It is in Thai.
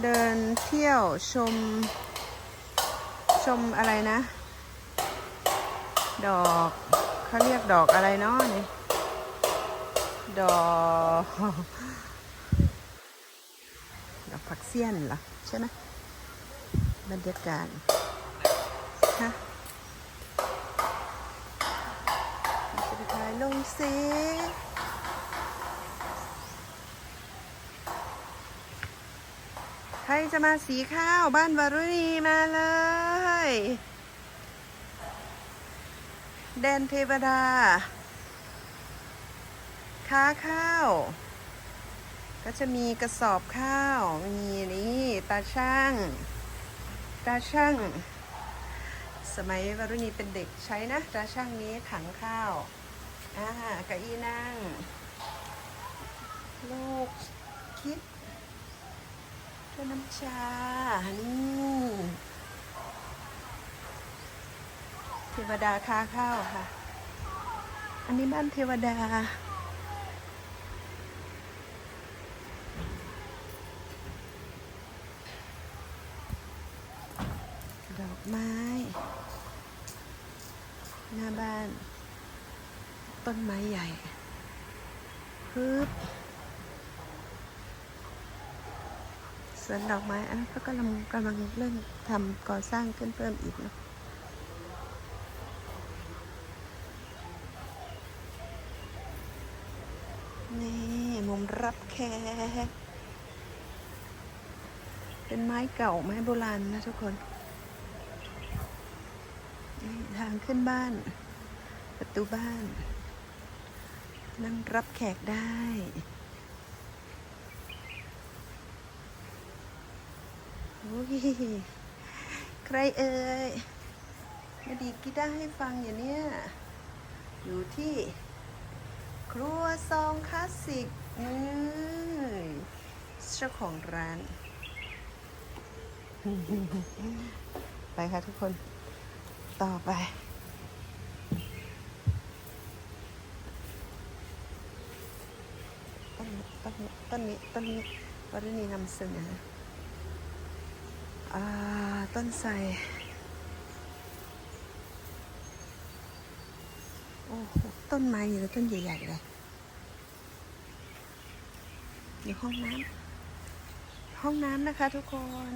เดินเที่ยวชม ชมอะไรนะ ดอกเขาเรียกดอกอะไรเนาะนี่ดอกดอกผักเสี้ยนเหรอใช่ไหมบรรยากาศฮะจะไปถ่ายลงสิใรจะมาสีข้าวบ้านวารุณีมาเลย แดนเทวดา ค้าข้าว ก็จะมีกระสอบข้าว มีนี่ตาช่าง ตาช่าง สมัยวารุณีเป็นเด็กใช้นะ ตาช่างนี้ถังข้าวอ่าเก้าอี้นั่ง ลูกคิด เจ้าน้ำชา นี่เทวดาค้าข้าวค่ะ อันนี้บ้านเทวดา ดอกไม้ หน้าบ้าน ต้นไม้ใหญ่ ฮึบ สวนดอกไม้อันนั้นก็กำลังกำลังเริ่มทำก่อสร้างขึ้นเพิ่มอีกนะนี่มุมรับแขกเป็นไม้เก่าไม้โบราณนะทุกคน นี่ทางขึ้นบ้าน ประตูบ้าน นั่งรับแขกได้ โอ้ย ใครเอ่ยมาดีกีตาให้ฟังอย่างเนี้ยอยู่ที่ครัวซองคลาสสิกเอ้ยเจ้าของร้าน ไปค่ะทุกคน ต่อไปต้นนี้ต้นนี้ต้นนี้ต้นนี้นีนำเสนอ ต้นไทรโอ้โหต้นไม้อยู่แล้วต้นใหญ่ๆเลยอยู่ห้องน้ำห้องน้ำนะคะทุกคน